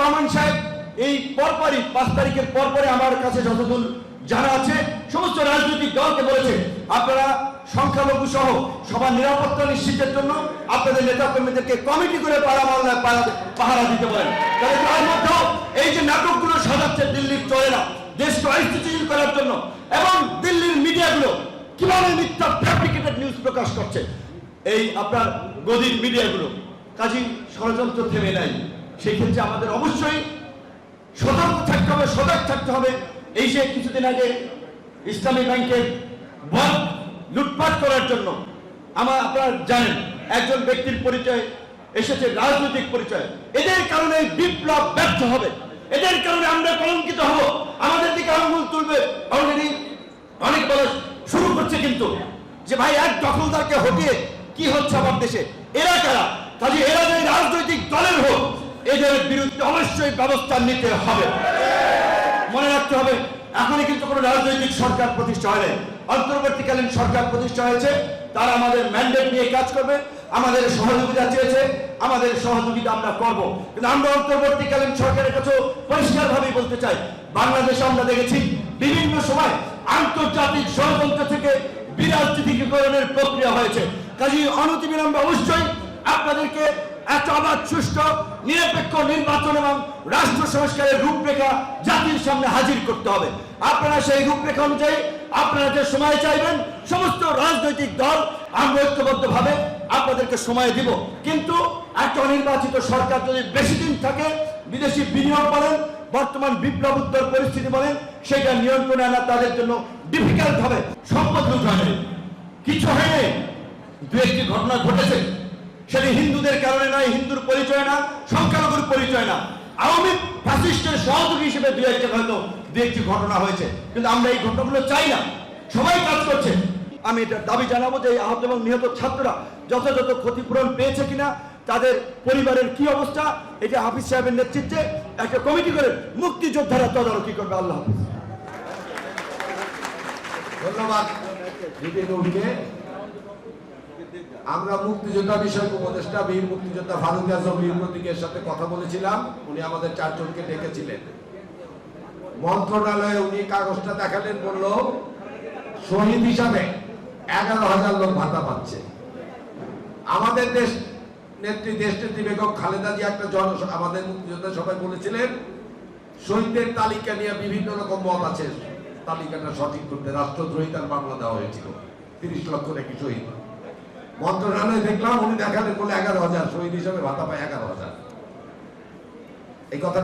রহমান সাহেব, এই পরপরই, পাঁচ তারিখের পরপরই আমার কাছে যতদূর জানা আছে, সমস্ত রাজনৈতিক দলকে বলেছে, আপনারা সংখ্যালঘু সহ সবার নিরাপত্তা নিশ্চিতের জন্য আপনাদের নেতা কর্মীদেরকে কমিটি করে পাড়া মামলায় পাহারা দিতে পারেন। তাহলে তার মধ্যেও এই যে নাটকগুলো সাজাচ্ছে, দিল্লির চলে না দেশকে অস্থিতিশীল করার জন্য, এবং দিল্লির মিডিয়াগুলো কীভাবে মিথ্যা ফ্যাব্রিকেটেড নিউজ প্রকাশ করছে, এই আপনার গদির মিডিয়াগুলো। কাজী ষড়যন্ত্র থেমে নাই। সেই ক্ষেত্রে আমাদের অবশ্যই সতর্ক থাকতে হবে, সজাগ থাকতে হবে। এই যে কিছুদিন আগে ইসলামী ব্যাংকের বল লুটপাট করার জন্য আমার আপনারা জানেন, একজন ব্যক্তির পরিচয় এসেছে, রাজনৈতিক পরিচয়। এদের কারণে বিপ্লব ব্যর্থ হবে। এদের কারণে আমরা কলঙ্কিত হব। আমাদের দিকে আঙ্গুল তুলবে। অলরেডি অনেক বড় শুরু করছে কিন্তু যে ভাই, এক দখলদারকে হটিয়ে কি হচ্ছে আমার দেশে? এরা কারা? কাজে এরা যে রাজনৈতিক দলের হোক এদের বিরুদ্ধে অবশ্যই ব্যবস্থা নিতে হবে। মনে রাখতে হবে, এখনই কিন্তু কোনো রাজনৈতিক সরকার প্রতিষ্ঠা হয়নি। অন্তর্বর্তীকালীন সরকার প্রতিষ্ঠা হয়েছে, তারা আমাদের ম্যান্ডেট নিয়ে কাজ করবে, আমাদের সহযোগিতা চেয়েছে, আমাদের সহযোগিতা আমরা করব। কিন্তু আমরা অন্তর্বর্তীকালীন সরকারের কাছে পরিষ্কারভাবেই বলতে চাই, বাংলাদেশে আমরা দেখেছি বিভিন্ন সময় আন্তর্জাতিক ষড়যন্ত্র থেকে বিরাজনীতিকরণের প্রক্রিয়া হয়েছে। কাজে অনতিবিলম্বে অবশ্যই আপনাদেরকে একটা অবাধ, সুষ্ঠু, নিরপেক্ষ নির্বাচন এবং রাষ্ট্র সংস্কারের রূপরেখা জাতির সামনে হাজির করতে হবে। আপনারা সেই রূপরেখা অনুযায়ী আপনারা যে সময় চাইবেন, সমস্ত রাজনৈতিক দল আমরা ঐক্যবদ্ধ ভাবে আপনাদেরকে সময় দিব। কিন্তু একটা অনির্বাচিত সরকার যদি বেশি দিন থাকে, বিদেশি বিনিয়োগ বলেন, বর্তমান বিপ্লব উত্তর পরিস্থিতি বলেন, সেটা নিয়ন্ত্রণে আনা তাদের জন্য ডিফিকাল্ট হবে। সম্পদ লুট হয়নি কিছু হয়নি। দু একটি ঘটনা ঘটেছে। সেটি হিন্দুদের কারণে নয়, হিন্দুর পরিচয় না, সংখ্যালঘুর পরিচয় না। আওয়ামী ফ্যাসিস্টের সহযোগী হিসেবে দু একটা হয়তো দু একটি ঘটনা হয়েছে, কিন্তু আমরা এই ঘটনাগুলো চাই না। সবাই কাজ করছে। আমি এটা দাবি জানাব যে আহত এবং নিহত ছাত্ররা যথাযথ ক্ষতিপূরণ পেয়েছে কিনা, তাদের পরিবারের কি অবস্থা, এটা হাফিজ সাহেবের নেতৃত্বে একটা কমিটি করে মুক্তিযোদ্ধারা তদারকি করবে, আল্লাহ হাফিজ। ধন্যবাদ। আমরা মুক্তিযোদ্ধা বিষয়ক উপদেষ্টা, বীর মুক্তিযোদ্ধা ফারুক আজম বীর প্রতীকের সাথে কথা বলেছিলাম। উনি আমাদের চারজনকে ডেকেছিলেন। মন্ত্রণালয়ে উনি কাগজটা দেখালেন, বলল, শহীদ হিসাবে এগারো হাজার লোক ভাতা পাচ্ছে। আমাদের দেশ নেত্রী দেশ নেত্রী বেগম খালেদা জিয়া একটা জন, আমাদের মুক্তিযোদ্ধা সবাই বলেছিলেন, শহীদদের তালিকা নিয়ে বিভিন্ন রকম মত আছে। তালিকাটা সঠিক করতে রাষ্ট্রদ্রোহিতার মামলা দেওয়া হয়েছিল। তিরিশ লক্ষ নাকি শহীদ। মন্ত্রণালয়ে দেখলাম, উনি দেখালেন বলে এগারো হাজার, শহীদ হিসাবে ভাতা পায় এগারো হাজার। এই কথা